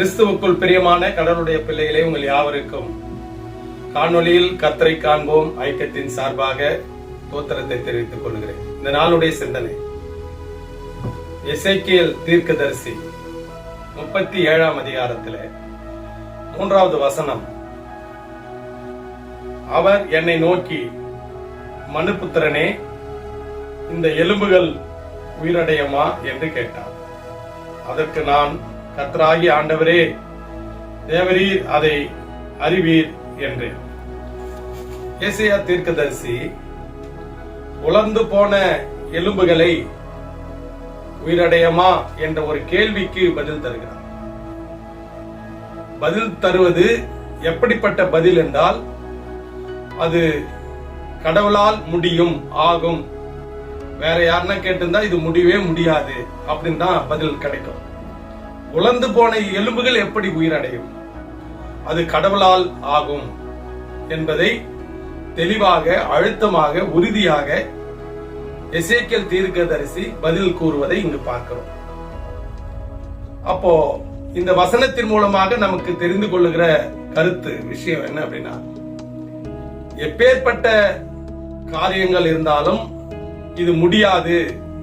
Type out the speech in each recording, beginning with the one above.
கிறிஸ்துவுக்குள் பிரியமான கடவுளுடைய பிள்ளைகளே உங்கள் யாவருக்கும் காணொலியில் கத்தரை காண்போம் ஐக்கியத்தின் சார்பாக தோத்திரத்தை தெரிவித்துக் கொள்கிறேன். இந்த நாளுடைய சிந்தனை. இசைக்கியல் தீர்க்கதரிசி முப்பத்தி ஏழாம் அதிகாரத்தில் மூன்றாவது வசனம். அவர் என்னை நோக்கி மனுபுத்திரனே இந்த எலும்புகள் உயிரடையுமா? என்று கேட்டார். அதற்கு நான் கத்தராகி ஆண்டவரே தேவரீர் அதை அறிவீர் என்றேன் ஏசியா தீர்க்கதரிசி உலர்ந்து போன எலும்புகளை உயிரடையமா என்ற ஒரு கேள்விக்கு பதில் தருகிறார். பதில் தருவது எப்படிப்பட்ட பதில் என்றால் அது கடவுளால் முடியும் ஆகும். வேற யாருன்னா கேட்டிருந்தா இது முடியவே முடியாது அப்படின்னு தான் பதில் கிடைக்கும். உலர்ந்து போன எலும்புகள் எப்படி உயிரடையும்? அது கடவுளால் ஆகும் என்பதை தெளிவாக அழுத்தமாக உறுதியாக எசேக்கியல் தீர்க்கதரிசி பதில் கூறுவதை இங்கு பார்க்கிறோம். அப்போ இந்த வசனத்தின் மூலமாக நமக்கு தெரிந்து கொள்ளுகிற கருத்து விஷயம் என்ன அப்படின்னா எப்பேற்பட்ட காரியங்கள் இருந்தாலும் இது முடியாது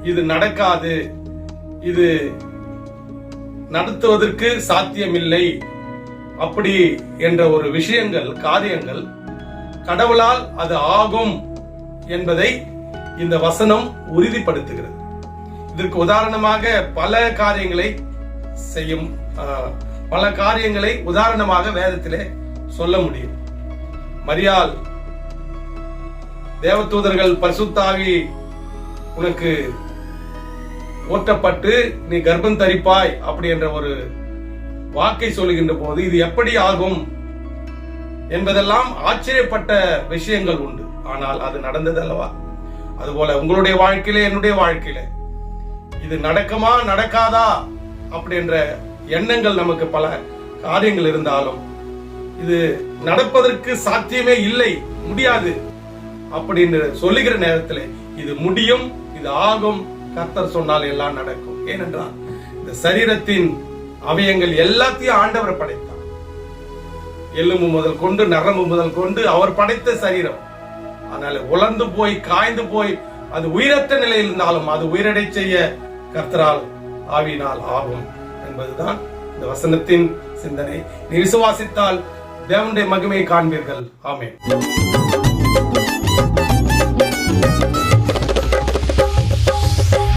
இது நடக்காது இது நடத்துவதற்கு சாத்தியமில்லை. அப்படி என்ற ஒரு விஷயங்கள் காரியங்கள் கடவுளால் அது ஆகும் என்பதை இந்த வசனம் உறுதிப்படுத்துகிறது. இதற்கு உதாரணமாக பல காரியங்களை செய்யும் ஆஹ், பல காரியங்களை உதாரணமாக வேதத்திலே சொல்ல முடியும். மரியாள் தேவதூதர்கள் பரிசுத்தாவி உனக்கு போற்றப்பட்டு நீ கர்ப்பம் தரிப்பாய் அப்படி என்ற ஒரு வாக்கை சொல்லுகின்ற போது இது எப்படி ஆகும் என்பதெல்லாம் ஆச்சரியப்பட்ட விஷயங்கள் உண்டு. ஆனால் அது நடந்தது அல்லவா? அதுபோல உங்களுடைய வாழ்க்கையில என்னுடைய வாழ்க்கையில இது நடக்குமா நடக்காதா? அப்படி என்ற எண்ணங்கள் நமக்கு பல காரியங்கள் இருந்தாலும் இது நடப்பதற்கு சாத்தியமே இல்லை முடியாது. அப்படின்னு சொல்லுகிற நேரத்தில் இது முடியும் இது ஆகும். கர்த்தர் சொன்னால் எல்லாம் நடக்கும். ஏனென்றால் இந்த சரீரத்தின் அவயங்கள் எல்லாத்தையும் ஆண்டவர் படைத்தார். எலும்பு முதல் கொண்டு நரம்பு முதல் கொண்டு அவர் படைத்த சரீரம். அதனால உலர்ந்து போய் காய்ந்து போய் அது உயிரற்ற நிலையில் இருந்தாலும் அது உயிரடை செய்ய கர்த்தரால் ஆவினால் ஆகும் என்பதுதான் இந்த வசனத்தின் சிந்தனை. நீ விசுவாசித்தால் தேவனுடைய மகிமையை காண்பீர்கள். ஆமென்.